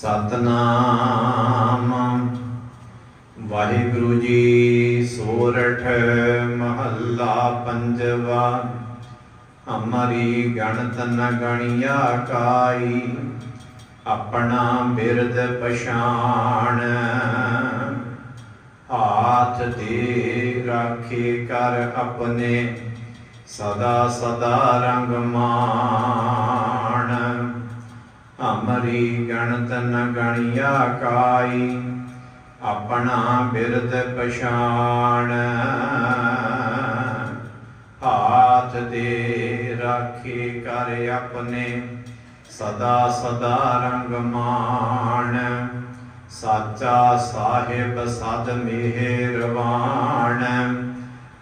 ਸਤਨਾਮ। ਵਾਹਿਗੁਰੂ ਜੀ ਸੋਰਠ ਮਹੱਲਾ ਪੰਜਵਾ। ਹਮਾਰੀ ਗਣਤ ਨ ਗਣਿਆ ਕਾਈ ਆਪਣਾ ਬਿਰਦ ਪਛਾਣ। ਹਾਥ ਦੇ ਰਾਖੇ ਕਰ ਆਪਣੇ, ਸਦਾ ਸਦਾ ਰੰਗ ਮਾਣ। ਹਮਰੀ ਗਣਤ ਨ ਗਣਿਆ ਕਾਈ ਆਪਣਾ ਬਿਰਦ ਪਛਾਣ। ਹਾਥ ਦੇ ਰਾਖੇ ਕਰ ਆਪਣੇ, ਸਦਾ ਸਦਾ ਰੰਗ ਮਾਣ। ਸਾਚਾ ਸਾਹਿਬ, ਸਦ ਮਿਹਰਵਾਨ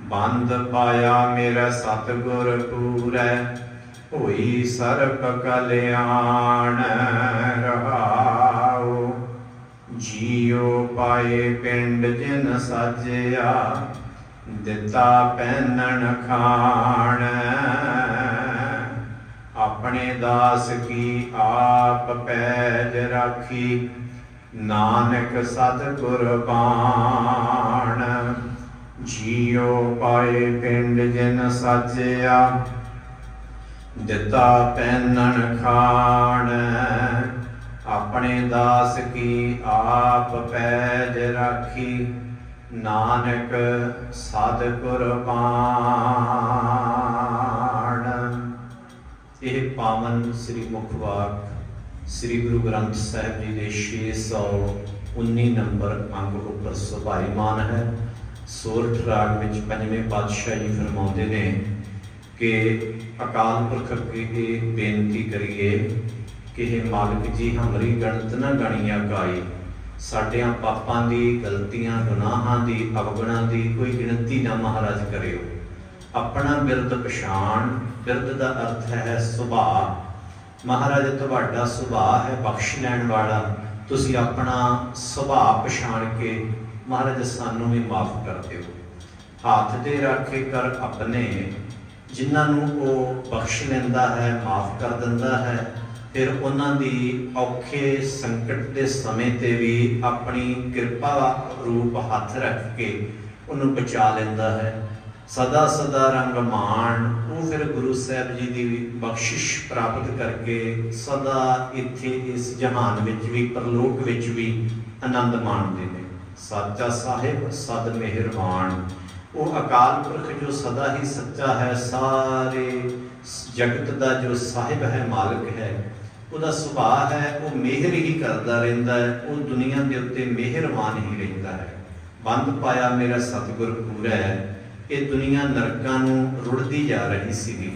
ਬੰਦ ਪਾਇਆ ਮੇਰਾ ਸਤਿਗੁਰ ਪੂਰੈ ਹੋਈ ਸਰਬ ਕਲਿਆਣ ਰਹਾਉ। ਜੀਉ ਪਾਏ ਪਿੰਡ ਜਿਨ ਸਾਜਿਆ, ਦਿੱਤਾ ਪਹਿਨਣ ਖਾਣ। ਆਪਣੇ ਦਾਸ ਕੀ ਆਪ ਪੈਜ ਰਾਖੀ, ਨਾਨਕ ਸਤ ਕੁਰਬਾਨ ਜੀਉ ਪਾਏ ਪਿੰਡ ਜਿਨ ਸਾਜਿਆ ਦਿੱਤਾ ਪੈਨਣ ਖਾਣ ਆਪਣੇ ਦਾਸ ਕੀ ਆਪ ਪੈਜ ਰਾਖੀ। ਨਾਨਕ ਸਦ ਕੁਰਬਾਨ ਇਹ ਪਾਵਨ ਸ੍ਰੀ ਮੁਖਵਾਕ ਸ੍ਰੀ ਗੁਰੂ ਗ੍ਰੰਥ ਸਾਹਿਬ ਜੀ ਦੇ 619 ਨੰਬਰ ਅੰਗ ਉੱਪਰ ਸੁਭਾਈਮਾਨ ਹੈ। ਸੋਰਠ ਰਾਗ ਵਿੱਚ ਪੰਜਵੇਂ ਪਾਤਸ਼ਾਹ ਜੀ ਫਰਮਾਉਂਦੇ ਨੇ ਕਿ ਅਕਾਲ ਪੁਰਖ ਅੱਗੇ ਇਹ ਬੇਨਤੀ ਕਰੀਏ ਕਿ ਇਹ ਮਾਲਕ ਜੀ, ਹਮਰੀ ਗਣਤ ਨਾ ਗਣੀਆਂ ਕਾਈ ਸਾਡਿਆਂ ਪਾਪਾਂ ਦੀ, ਗਲਤੀਆਂ, ਗੁਨਾਹਾਂ ਦੀ, ਅਵਗੁਣਾਂ ਦੀ ਕੋਈ ਗਿਣਤੀ ਨਾ ਮਹਾਰਾਜ ਕਰਿਓ। ਆਪਣਾ ਬਿਰਦ ਪਛਾਣ ਬਿਰਦ ਦਾ ਅਰਥ ਹੈ ਸੁਭਾਅ। ਮਹਾਰਾਜ, ਤੁਹਾਡਾ ਸੁਭਾਅ ਹੈ ਬਖਸ਼ ਲੈਣ ਵਾਲਾ। ਤੁਸੀਂ ਆਪਣਾ ਸੁਭਾਅ ਪਛਾਣ ਕੇ ਮਹਾਰਾਜ ਸਾਨੂੰ ਵੀ ਮਾਫ ਕਰ ਦਿਓ। ਹੱਥ ਦੇ ਰੱਖੇ ਕਰ ਆਪਣੇ ਜਿਨ੍ਹਾਂ ਨੂੰ ਉਹ ਬਖਸ਼ ਲੈਂਦਾ ਹੈ, ਮਾਫ ਕਰ ਦਿੰਦਾ ਹੈ, ਫਿਰ ਉਹਨਾਂ ਦੀ ਔਖੇ ਸੰਕਟ ਦੇ ਸਮੇਂ ਤੇ ਵੀ ਆਪਣੀ ਕਿਰਪਾ ਰੂਪ ਹੱਥ ਰੱਖ ਕੇ ਉਹਨੂੰ ਬਚਾ ਲੈਂਦਾ ਹੈ। ਸਦਾ ਸਦਾ ਰੰਗ ਮਾਣ, ਉਹ ਫਿਰ ਗੁਰੂ ਸਾਹਿਬ ਜੀ ਦੀ ਬਖਸ਼ਿਸ਼ ਪ੍ਰਾਪਤ ਕਰਕੇ ਸਦਾ ਇੱਥੇ ਇਸ ਜਹਾਨ ਵਿੱਚ ਵੀ, ਪਰਲੋਕ ਵਿੱਚ ਵੀ ਆਨੰਦ ਮਾਣਦੇ ਨੇ। ਸਾਚਾ ਸਾਹਿਬ, ਸਦ ਮਿਹਰਬਾਨ। ਉਹ ਅਕਾਲ ਪੁਰਖ ਜੋ ਸਦਾ ਹੀ ਸੱਚਾ ਹੈ, ਸਾਰੇ ਜਗਤ ਦਾ ਜੋ ਸਾਹਿਬ ਹੈ, ਮਾਲਕ ਹੈ, ਉਹਦਾ ਸੁਭਾਅ ਹੈ, ਉਹ ਮਿਹਰ ਹੀ ਕਰਦਾ ਰਹਿੰਦਾ ਹੈ, ਉਹ ਦੁਨੀਆ ਦੇ ਉੱਤੇ ਮਿਹਰਬਾਨ ਹੀ ਰਹਿੰਦਾ ਹੈ। ਬੰਦ ਪਾਇਆ ਮੇਰਾ ਸਤਿਗੁਰ ਪੂਰਾ ਹੈ, ਇਹ ਦੁਨੀਆ ਨਰਕਾਂ ਨੂੰ ਰੁੜਦੀ ਜਾ ਰਹੀ ਸੀਗੀ।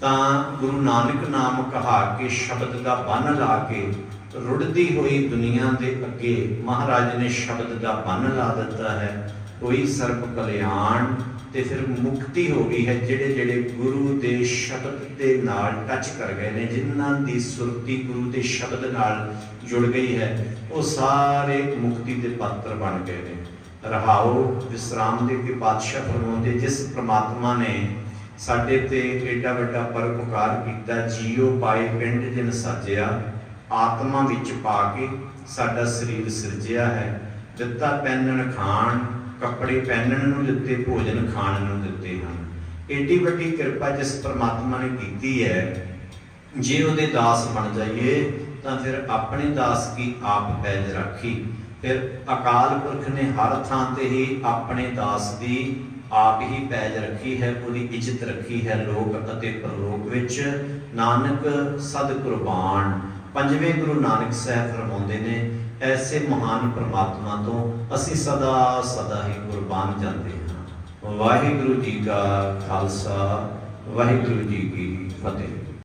ਤਾਂ ਗੁਰੂ ਨਾਨਕ ਨਾਮ ਕਹਾ ਕੇ, ਸ਼ਬਦ ਦਾ ਬੰਨ ਲਾ ਕੇ, ਰੁੜਦੀ ਹੋਈ ਦੁਨੀਆ ਦੇ ਅੱਗੇ ਮਹਾਰਾਜ ਨੇ ਸ਼ਬਦ ਦਾ ਬੰਨ ਲਾ ਦਿੱਤਾ ਹੈ। ਕੋਈ ਸਰਬ ਕਲਿਆਣ ਤੇ ਫਿਰ ਮੁਕਤੀ ਹੋ ਗਈ ਹੈ ਜਿਹੜੇ ਜਿਹੜੇ ਗੁਰੂ ਦੇ ਸ਼ਬਦ ਦੇ ਨਾਲ ਟੱਚ ਕਰ ਗਏ ਨੇ, ਜਿਨ੍ਹਾਂ ਦੀ ਸੁਰਤੀ ਗੁਰੂ ਦੇ ਸ਼ਬਦ ਨਾਲ ਜੁੜ ਗਈ ਹੈ, ਉਹ ਸਾਰੇ ਮੁਕਤੀ ਦੇ ਪਾਤਰ ਬਣ ਗਏ ਨੇ। ਰਹਾਓ, ਵਿਸਰਾਮ ਦੇ ਕੇ ਪਾਤਸ਼ਾਹ ਫਰਮਾਉਂਦੇ, ਜਿਸ ਪ੍ਰਮਾਤਮਾ ਨੇ ਸਾਡੇ ਤੇ ਏਡਾ ਵੱਡਾ ਪਰਉਪਕਾਰ ਕੀਤਾ ਜੀਉ ਪਾਏ ਪਿੰਡ ਜਿਨ ਸਾਜਿਆ, ਆਤਮਾ ਵਿੱਚ ਪਾ ਕੇ ਸਾਡਾ ਸਰੀਰ ਸਿਰਜਿਆ ਹੈ, ਦਿੱਤਾ ਪਹਿਨਣ ਖਾਣ ਕੱਪੜੇ ਪਹਿਨਣ ਨੂੰ ਦਿੱਤੇ, ਭੋਜਨ ਖਾਣ ਨੂੰ ਦਿੱਤੇ ਹਨ। ਏਡੀ ਵੱਡੀ ਕਿਰਪਾ ਜਿਸ ਪ੍ਰਮਾਤਮਾ ਨੇ ਕੀਤੀ ਹੈ, ਜੇ ਉਹਦੇ ਦਾਸ ਬਣ ਜਾਈਏ, ਤਾਂ ਫਿਰ ਆਪਣੇ ਦਾਸ ਕੀ ਆਪ ਪੈਜ ਰੱਖੀ? ਫਿਰ ਅਕਾਲ ਪੁਰਖ ਨੇ ਹਰ ਥਾਂ ਤੇ ਹੀ ਆਪਣੇ ਦਾਸ ਦੀ ਆਪ ਹੀ ਪੈਜ ਰੱਖੀ ਹੈ, ਉਹਦੀ ਇੱਜ਼ਤ ਰੱਖੀ ਹੈ ਲੋਕ ਅਤੇ ਪਰਲੋਕ ਵਿੱਚ। ਨਾਨਕ ਸਦ ਕੁਰਬਾਨ। ਪੰਜਵੇਂ ਗੁਰੂ ਨਾਨਕ ਸਾਹਿਬ ਫਰਮਾਉਂਦੇ ਨੇ ਐਸੇ ਮਹਾਨ ਪ੍ਰਮਾਤਮਾ ਤੋਂ ਅਸੀਂ ਸਦਾ ਸਦਾ ਹੀ ਕੁਰਬਾਨ ਜਾਂਦੇ ਹਾਂ। ਵਾਹਿਗੁਰੂ ਜੀ ਕਾ ਖਾਲਸਾ, ਵਾਹਿਗੁਰੂ ਜੀ ਕੀ ਫਤਿਹ।